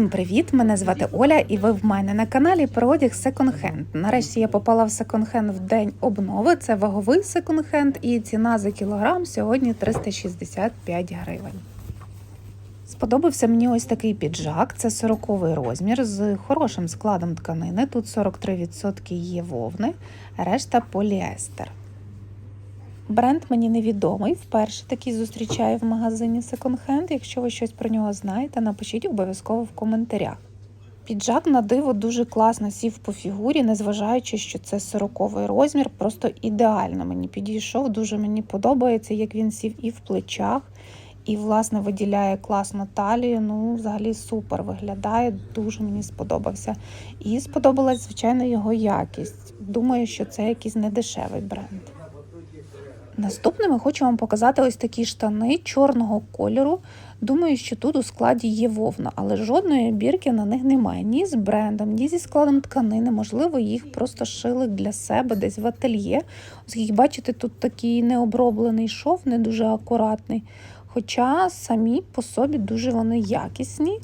Усім привіт! Мене звати Оля, і ви в мене на каналі про одяг секонд-хенд. Нарешті я попала в секонд-хенд в день обнови. Це ваговий секонд-хенд, і ціна за кілограм сьогодні 365 гривень. Сподобався мені ось такий піджак. Це 40 розмір з хорошим складом тканини. Тут 43% є вовни, решта поліестер. Бренд мені невідомий. Вперше такий зустрічаю в магазині Second Hand. Якщо ви щось про нього знаєте, напишіть обов'язково в коментарях. Піджак на диво дуже класно сів по фігурі, незважаючи, що це 40-й розмір, просто ідеально мені підійшов. Дуже мені подобається, як він сів і в плечах, і, власне, виділяє класно талію. Ну, взагалі супер виглядає, дуже мені сподобався. І сподобалась, звичайно, його якість. Думаю, що це якийсь недешевий бренд. Наступними хочу вам показати ось такі штани чорного кольору. Думаю, що тут у складі є вовна, але жодної бірки на них немає ні з брендом, ні зі складом тканини. Можливо, їх просто шили для себе десь в ательє. Оскільки, бачите, тут такий необроблений шов, не дуже акуратний. Хоча самі по собі дуже вони якісні.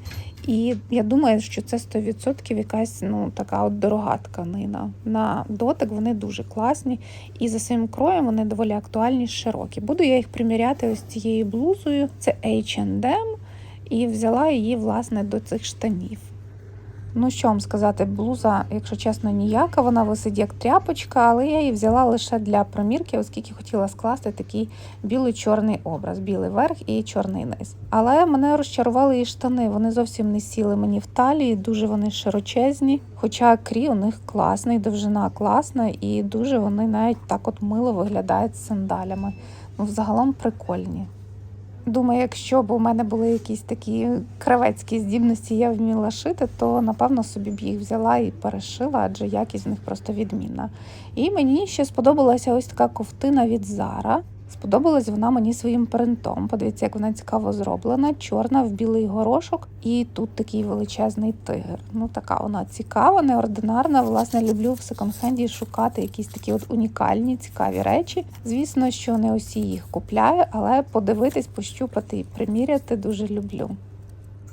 І я думаю, що це 100% якась ну, така от дорога тканина. На дотик вони дуже класні. І за своїм кроєм вони доволі актуальні, широкі. Буду я їх приміряти ось цією блузою. Це H&M, і взяла її, власне, до цих штанів. Ну, що вам сказати, блуза, якщо чесно, ніяка, вона висить як тряпочка, але я її взяла лише для примірки, оскільки хотіла скласти такий білий-чорний образ, білий верх і чорний низ. Але мене розчарували і штани. Вони зовсім не сіли мені в талії, дуже вони широчезні. Хоча крі у них класний, довжина класна, і дуже вони навіть так от мило виглядають з сандалями. Ну, взагалом прикольні. Думаю, якщо б у мене були якісь такі кравецькі здібності, я вміла шити, то напевно собі б їх взяла і перешила, адже якість в них просто відмінна. І мені ще сподобалася ось така ковтина від Zara. Сподобалась вона мені своїм принтом. Подивіться, як вона цікаво зроблена, чорна в білий горошок, і тут такий величезний тигр. Ну така вона цікава, неординарна. Власне, люблю в секонд-хенді шукати якісь такі от унікальні, цікаві речі. Звісно, що не усі їх купляю, але подивитись, пощупати і приміряти дуже люблю.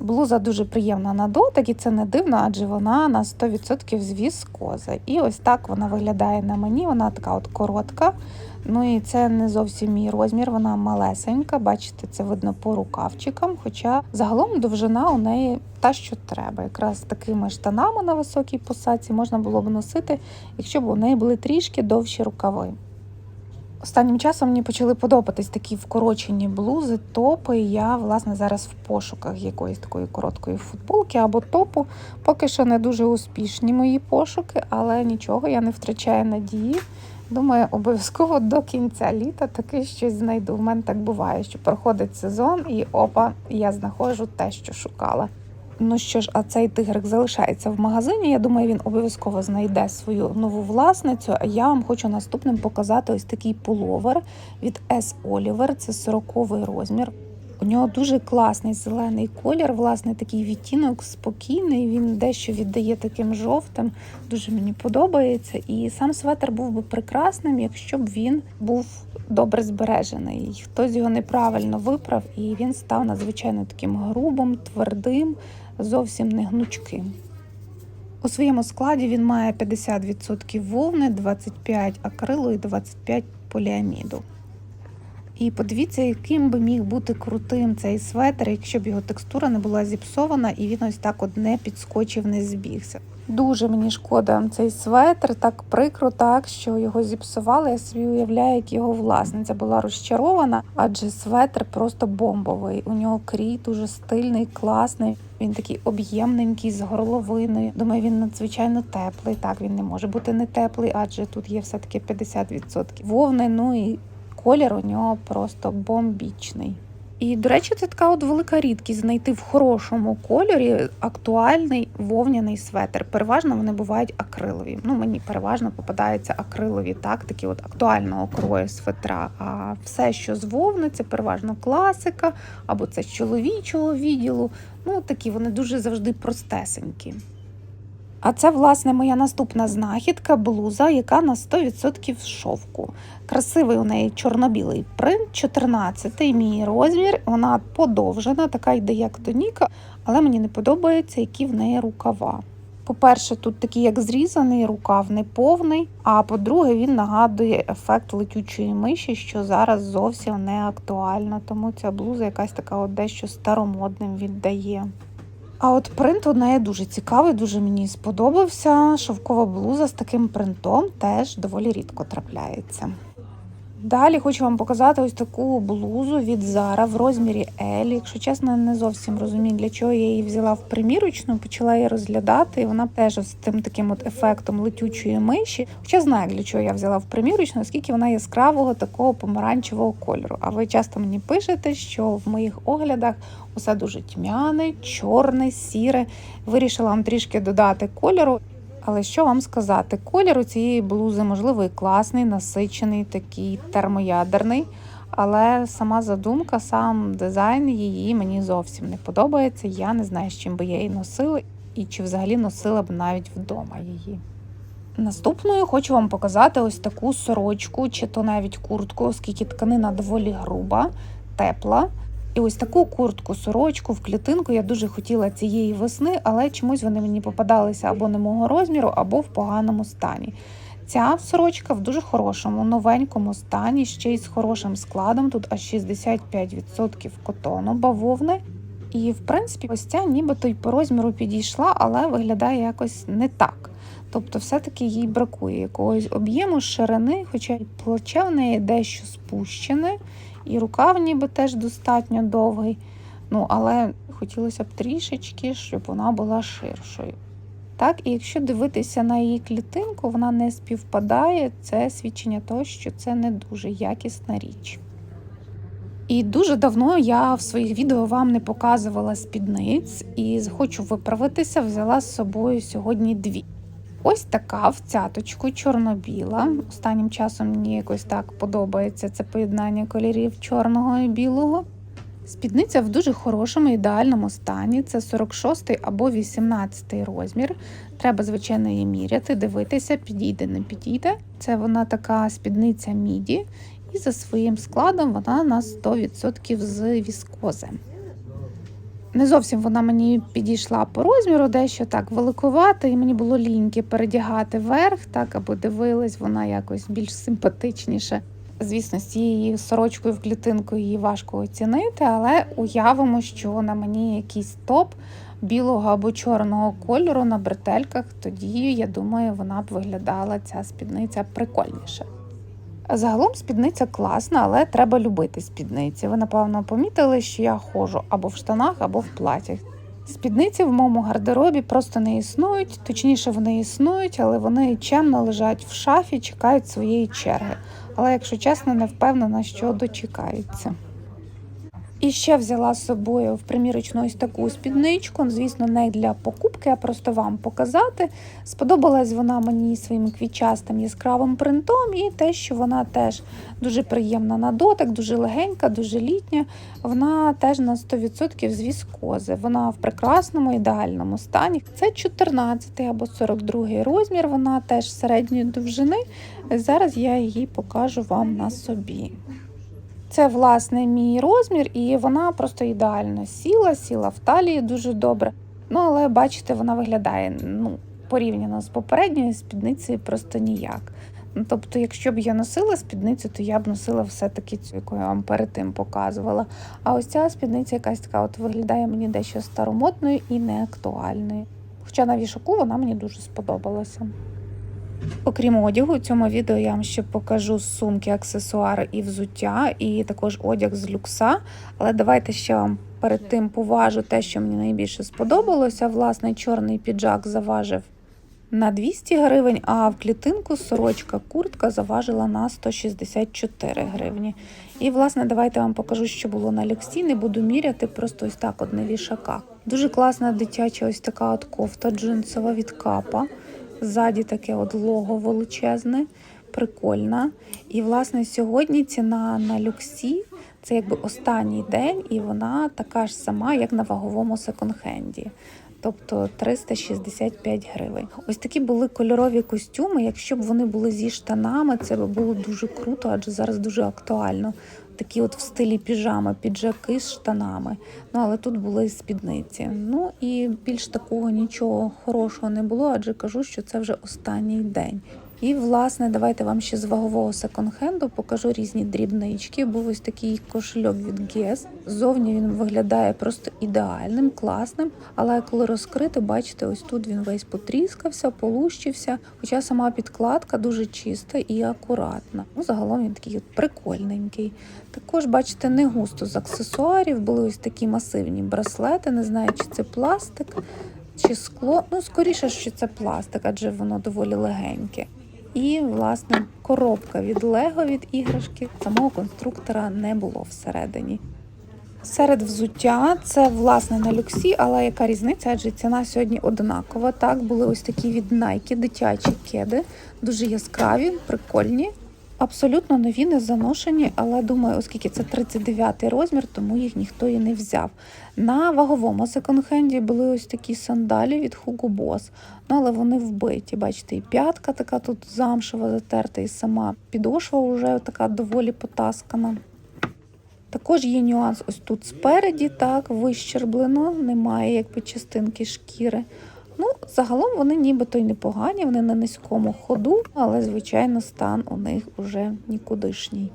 Блуза дуже приємна на дотик, і це не дивно, адже вона на 100% з віскоза. І ось так вона виглядає на мені. Вона така от коротка. Ну і це не зовсім мій розмір, вона малесенька. Бачите, це видно по рукавчикам. Хоча загалом довжина у неї та, що треба. Якраз такими штанами на високій посадці можна було б носити, якщо б у неї були трішки довші рукави. Останнім часом мені почали подобатись такі вкорочені блузи, топи. Я, власне, зараз в пошуках якоїсь такої короткої футболки або топу. Поки що не дуже успішні мої пошуки, але нічого, я не втрачаю надії. Думаю, обов'язково до кінця літа таки щось знайду. В мене так буває, що проходить сезон, і опа, я знаходжу те, що шукала. Ну що ж, а цей тигрик залишається в магазині. Я думаю, він обов'язково знайде свою нову власницю. А я вам хочу наступним показати ось такий пуловер від S. Oliver. Це 40 розмір. У нього дуже класний зелений колір, власне, такий відтінок спокійний. Він дещо віддає таким жовтим. Дуже мені подобається. І сам светр був би прекрасним, якщо б він був добре збережений. Хтось його неправильно виправ, і він став надзвичайно таким грубим, твердим, зовсім не гнучким. У своєму складі він має 50% вовни, 25 акрилу і 25 поліаміду. І подивіться, яким би міг бути крутим цей светр, якщо б його текстура не була зіпсована і він ось так от не підскочив, не збігся. Дуже мені шкода цей светр, так прикро, так що його зіпсували. Я собі уявляю, як його власниця була розчарована, адже светр просто бомбовий. У нього крій дуже стильний, класний. Він такий об'ємненький з горловиною. Думаю, він надзвичайно теплий. Так він не може бути не теплий, адже тут є все таки 50% вовни. Ну і колір у нього просто бомбічний. І, до речі, це така от велика рідкість знайти в хорошому кольорі актуальний вовняний светр. Переважно вони бувають акрилові. Ну, мені переважно попадаються акрилові, так, такі от актуального крою светра. А все, що з вовни, це переважно класика, або це з чоловічого відділу. Ну, такі вони дуже завжди простесенькі. А це, власне, моя наступна знахідка блуза, яка на 100% шовку. Красивий у неї чорно-білий принт, 14 мій розмір. Вона подовжена, така йде як тоніка, але мені не подобається, які в неї рукава. По-перше, тут такий як зрізаний рукав не повний. А по-друге, він нагадує ефект летючої миші, що зараз зовсім не актуально. Тому ця блуза якась така от дещо старомодним віддає. А от принт у неї дуже цікавий, дуже мені сподобався. Шовкова блуза з таким принтом теж доволі рідко трапляється. Далі хочу вам показати ось таку блузу від Zara в розмірі L. Якщо чесно, не зовсім розумію, для чого я її взяла в примірочну, почала її розглядати, і вона теж з тим таким от ефектом летючої миші. Хоча знаю, для чого я взяла в примірочну, оскільки вона яскравого такого помаранчевого кольору. А ви часто мені пишете, що в моїх оглядах усе дуже тьмяне, чорне, сіре. Вирішила вам трішки додати кольору. Але що вам сказати? Колір у цієї блузи, можливо, і класний, насичений, такий термоядерний. Але сама задумка, сам дизайн її мені зовсім не подобається. Я не знаю, з чим би я її носила і чи взагалі носила б навіть вдома її. Наступною хочу вам показати ось таку сорочку, чи то навіть куртку, оскільки тканина доволі груба, тепла. І ось таку куртку, сорочку в клітинку я дуже хотіла цієї весни, але чомусь вони мені попадалися або не мого розміру, або в поганому стані. Ця сорочка в дуже хорошому, новенькому стані, ще й з хорошим складом. Тут аж 65% котону, бавовни. І, в принципі, ось ця нібито й по розміру підійшла, але виглядає якось не так. Тобто, все-таки їй бракує якогось об'єму, ширини, хоча й плече в неї дещо спущене, і рукав ніби теж достатньо довгий. Ну, але хотілося б трішечки, щоб вона була ширшою. Так, і якщо дивитися на її клітинку, вона не співпадає, це свідчення того, що це не дуже якісна річ. І дуже давно я в своїх відео вам не показувала спідниць і хочу виправитися, взяла з собою сьогодні дві. Ось така в цяточку чорно-біла. Останнім часом мені якось так подобається це поєднання кольорів чорного і білого. Спідниця в дуже хорошому ідеальному стані. Це 46 або 18 розмір. Треба, звичайно, її міряти, дивитися, підійде, не підійде. Це вона така спідниця міді, і за своїм складом вона на 100% з віскози. Не зовсім вона мені підійшла по розміру, дещо так великувата, і мені було ліньки передягати верх, так аби дивилась, вона якось більш симпатичніше. Звісно, з цією сорочкою в клітинку її важко оцінити, але уявимо, що на мені якийсь топ білого або чорного кольору на бретельках, тоді я думаю, вона б виглядала ця спідниця прикольніше. Загалом спідниця класна, але треба любити спідниці. Ви, напевно, помітили, що я ходжу або в штанах, або в платях. Спідниці в моєму гардеробі просто не існують, точніше, вони існують, але вони чемно лежать в шафі, чекають своєї черги. Але, якщо чесно, не впевнена, що дочекаються. І ще взяла з собою в примірочну ось таку спідничку. Звісно, не для покупки, а просто вам показати. Сподобалась вона мені своїм квітчастим яскравим принтом, і те, що вона теж дуже приємна на дотик, дуже легенька, дуже літня. Вона теж на 100% з віскози. Вона в прекрасному ідеальному стані. Це 14 або 42 розмір. Вона теж середньої довжини. Зараз я її покажу вам на собі. Це, власне, мій розмір, і вона просто ідеально сіла, сіла в талії дуже добре. Ну, але бачите, вона виглядає ну, порівняно з попередньою спідницею просто ніяк. Ну, Тобто, якщо б я носила спідницю, то я б носила все-таки цю, яку я вам перед тим показувала. А ось ця спідниця якась така от виглядає мені дещо старомодною і неактуальною. Хоча на вішаку вона мені дуже сподобалася. Окрім одягу, у цьому відео я вам ще покажу сумки, аксесуари і взуття, і також одяг з люкса. Але давайте ще вам перед тим поважу те, що мені найбільше сподобалося. Власне, чорний піджак заважив на 200 гривень, а в клітинку сорочка куртка заважила на 164 гривні. І, власне, давайте вам покажу, що було на люксі. Не буду міряти, просто ось так на вішаках. Дуже класна дитяча ось така от кофта джинсова від капа. Ззаді таке от лого величезне, прикольна. І, власне, сьогодні ціна на люксі Це якби останній день, і вона така ж сама, як на ваговому секонд-хенді. Тобто 365 гривень. Ось такі були кольорові костюми. Якщо б вони були зі штанами, це б було дуже круто, адже зараз дуже актуально. Такі от в стилі піжами, піджаки з штанами. Ну але тут були спідниці. Ну і більш такого нічого хорошого не було, адже кажу, що це вже останній день. І, власне, давайте вам ще з вагового секонд-хенду покажу різні дрібнички. Був ось такий кошельок від Guess. Зовні він виглядає просто ідеальним, класним. Але коли розкрити, бачите, ось тут він весь потріскався, полущився. Хоча сама підкладка дуже чиста і акуратна. Ну, загалом він такий прикольненький. Також, бачите, не густо з аксесуарів. Були ось такі масивні браслети. Не знаю, чи це пластик. Чи скло, ну скоріше, що це пластик, адже воно доволі легеньке. І, власне, коробка від Лего від іграшки. Самого конструктора не було всередині. Серед взуття це власне на люксі, але яка різниця? Адже ціна сьогодні однакова. Так, були ось такі від Nike дитячі кеди, дуже яскраві, прикольні. Абсолютно нові, не заношені, але думаю, оскільки це 39-й розмір, тому їх ніхто і не взяв. На ваговому секонд-хенді були ось такі сандалі від Hugo Boss, ну але вони вбиті. Бачите, і п'ятка така тут замшева затерта, і сама підошва вже така доволі потаскана. Також є нюанс ось тут спереді, так, вищерблено, немає якби частинки шкіри. Ну, загалом вони нібито й непогані, вони на низькому ходу, але, звичайно, стан у них уже нікудишній.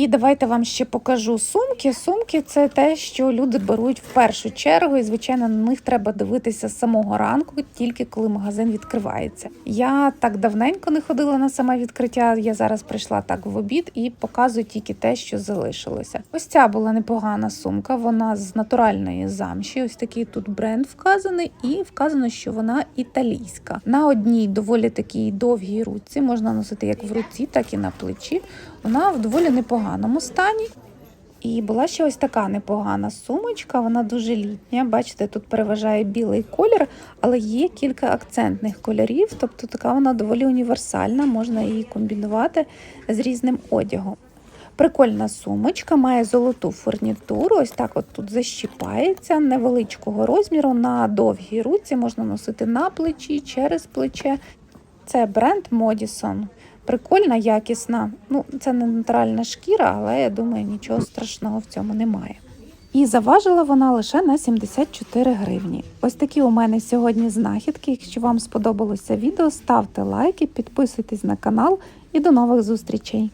І давайте вам ще покажу сумки. Сумки це те, що люди беруть в першу чергу, і звичайно на них треба дивитися з самого ранку, тільки коли магазин відкривається. Я так давненько не ходила на саме відкриття. Я зараз прийшла так в обід і показую тільки те, що залишилося. Ось ця була непогана сумка. Вона з натуральної замші. Ось такий тут бренд вказаний, і вказано, що вона італійська. На одній доволі такій довгій руці можна носити як в руці, так і на плечі. Вона доволі непоганому стані. І була ще ось така непогана сумочка, вона дуже літня. Бачите, тут переважає білий колір, але є кілька акцентних кольорів, тобто така вона доволі універсальна, можна її комбінувати з різним одягом. Прикольна сумочка, має золоту фурнітуру, ось так от тут защіпається, невеличкого розміру, на довгій руці можна носити на плечі, через плече. Це бренд Modison. Прикольна, якісна. Ну, це не натуральна шкіра, але я думаю, нічого страшного в цьому немає. І заважила вона лише на 74 гривні. Ось такі у мене сьогодні знахідки. Якщо вам сподобалося відео, ставте лайки, підписуйтесь на канал і до нових зустрічей.